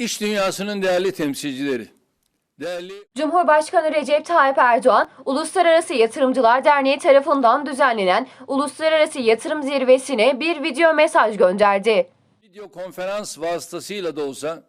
İş dünyasının değerli temsilcileri, değerli Cumhurbaşkanı Recep Tayyip Erdoğan, Uluslararası Yatırımcılar Derneği tarafından düzenlenen Uluslararası Yatırım Zirvesi'ne bir video mesaj gönderdi. video konferans vasıtasıyla da olsa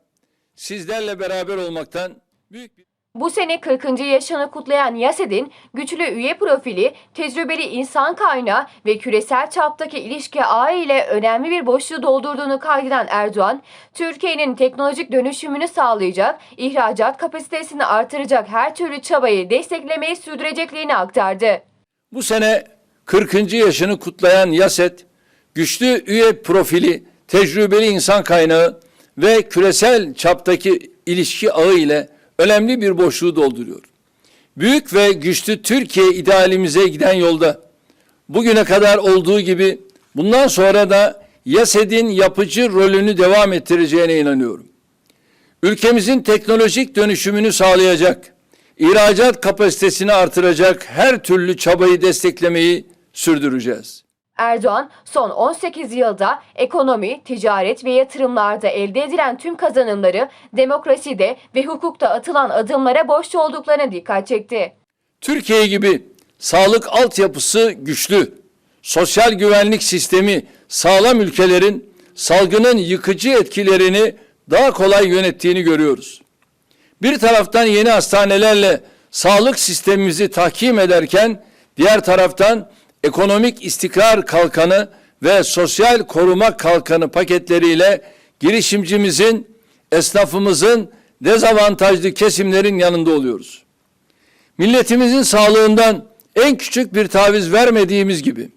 sizlerle beraber olmaktan büyük bir Bu sene 40. yaşını kutlayan YASED'in güçlü üye profili, tecrübeli insan kaynağı ve küresel çaptaki ilişki ağı ile önemli bir boşluğu doldurduğunu kaydeden Erdoğan, Türkiye'nin teknolojik dönüşümünü sağlayacak, ihracat kapasitesini artıracak her türlü çabayı desteklemeyi sürdüreceklerini aktardı. Bu sene 40. yaşını kutlayan YASET, güçlü üye profili, tecrübeli insan kaynağı ve küresel çaptaki ilişki ağı ile önemli bir boşluğu dolduruyor. Büyük ve güçlü Türkiye idealimize giden yolda bugüne kadar olduğu gibi bundan sonra da YASED'in yapıcı rolünü devam ettireceğine inanıyorum. Ülkemizin teknolojik dönüşümünü sağlayacak, ihracat kapasitesini artıracak her türlü çabayı desteklemeyi sürdüreceğiz. Erdoğan, son 18 yılda ekonomi, ticaret ve yatırımlarda elde edilen tüm kazanımları demokraside ve hukukta atılan adımlara borçlu olduklarına dikkat çekti. Türkiye gibi sağlık altyapısı güçlü, sosyal güvenlik sistemi sağlam ülkelerin salgının yıkıcı etkilerini daha kolay yönettiğini görüyoruz. Bir taraftan yeni hastanelerle sağlık sistemimizi tahkim ederken diğer taraftan ekonomik istikrar kalkanı ve sosyal koruma kalkanı paketleriyle girişimcimizin, esnafımızın, dezavantajlı kesimlerin yanında oluyoruz. Milletimizin sağlığından en küçük bir taviz vermediğimiz gibi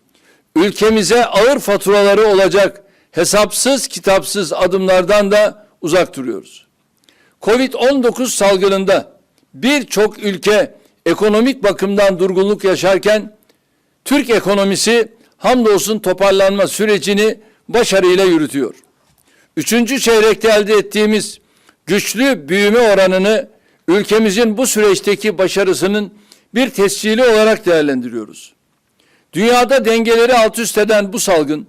ülkemize ağır faturaları olacak hesapsız kitapsız adımlardan da uzak duruyoruz. Covid-19 salgınında birçok ülke ekonomik bakımdan durgunluk yaşarken Türk ekonomisi hamdolsun toparlanma sürecini başarıyla yürütüyor. Üçüncü çeyrekte elde ettiğimiz güçlü büyüme oranını ülkemizin bu süreçteki başarısının bir tescili olarak değerlendiriyoruz. Dünyada dengeleri alt üst eden bu salgın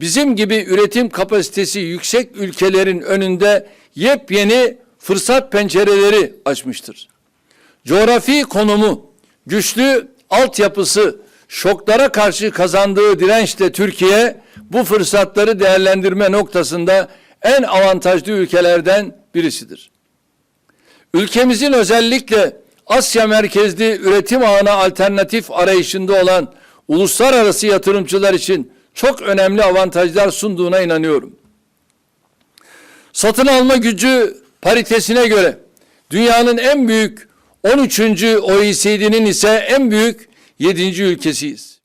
bizim gibi üretim kapasitesi yüksek ülkelerin önünde yepyeni fırsat pencereleri açmıştır. Coğrafi konumu, güçlü altyapısı, şoklara karşı kazandığı dirençle Türkiye bu fırsatları değerlendirme noktasında en avantajlı ülkelerden birisidir. Ülkemizin özellikle Asya merkezli üretim ağına alternatif arayışında olan uluslararası yatırımcılar için çok önemli avantajlar sunduğuna inanıyorum. Satın alma gücü paritesine göre dünyanın en büyük 13. OECD'nin ise en büyük 7. ülkesiyiz.